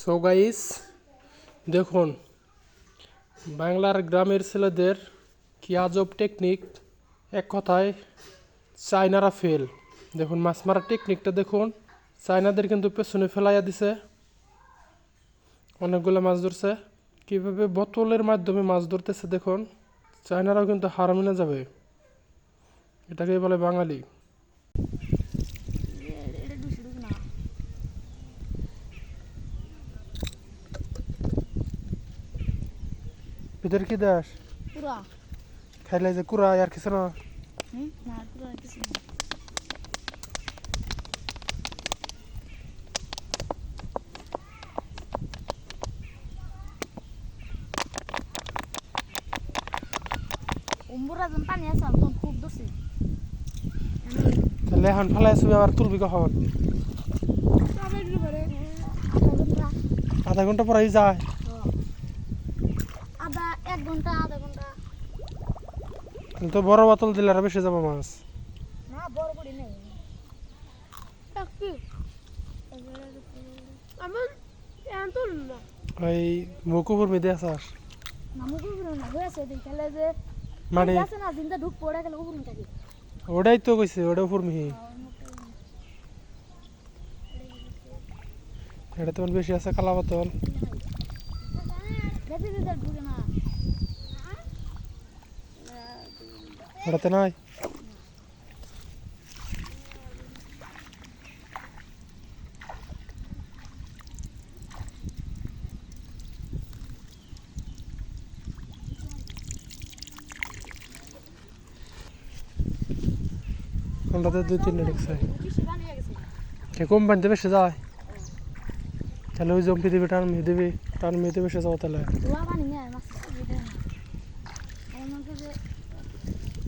So guys দেখুন, বাংলার গ্রামের ছেলেদের কি আজব টেকনিক এক কথায়, চায়নারা ফেল দেখুন, মাছ মারার টেকনিকটা দেখুন। চায়নাদের কিন্তু পেছনে ফেলাইয়া দিছে। অনেকগুলো মাছ ধরছে। কীভাবে বোতলের মাধ্যমে মাছ ধরতেছে দেখুন, চায়নারাও কিন্তু হার মেনে যাবে। এটাকেই বলে বাঙালি এটা দুশো ঢুক না ভিতরে কি দাস পুরা খাইলে যে কুড়া আর কিছু না না পুরা কিছু না তাহলে এখন ফেলাই আসবে আবার তুলবি কখন আধা ঘণ্টা পরেই যায় ঘণ্টা আধা ঘণ্টা। তো বড় বোতল দিলে আর বেশি যাব মাছ। না বড় করে নেই। আমার এখন না। ওই মুকুপুর মেদে আসাস নামুক উপরে না হয়েছে দেখালে যে মানে আছে না জিন্দা ঢুক পড়ে গেলে উপরে থাকে ওটাই তো কইছে ওটা উপর মিহি। এটা তোমার বেশি আছে কালা বোতল। ঢুকে না। ওটাতে নাই কোনটাতে দুই তিনটে ঢুকছে কম পানিতে বেশি যায়? তাহলে জম্পি দিবি টান মেয়ে দিবি টান মেয়েতে বেশি যাব তাহলে।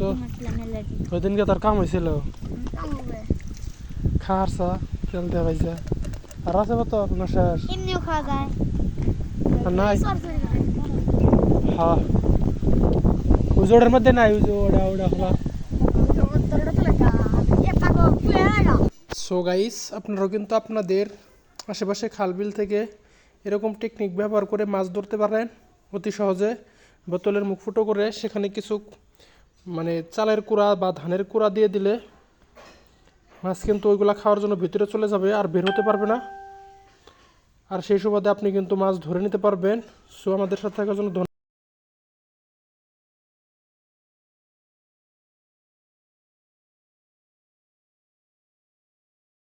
তো- ওই দিনকে তার কাম হয়েছিল খাওয়ারছা তেল ভাইজা আর আছে বোতল না শেষ? নাই? হ্যাঁ ওই জোড়ের মধ্যে নাই ওই ওটা ওটা খোলা সো গাইস আপনারাও কিন্তু আপনাদের আশেপাশে খালবিল থেকে এরকম টেকনিক ব্যবহার করে মাছ ধরতে পারেন। অতি সহজে বোতলের মুখ ফুটো করে সেখানে কিছু মানে চালের কুড়া বা ধানের কুড়া দিয়ে দিলে মাছ কিন্তু ওইগুলো খাওয়ার জন্য ভিতরে চলে যাবে আর বের হতে পারবে না। আর সেই সুবাদে আপনি কিন্তু মাছ ধরে নিতে পারবেন। সো আমাদের সাথে থাকার জন্য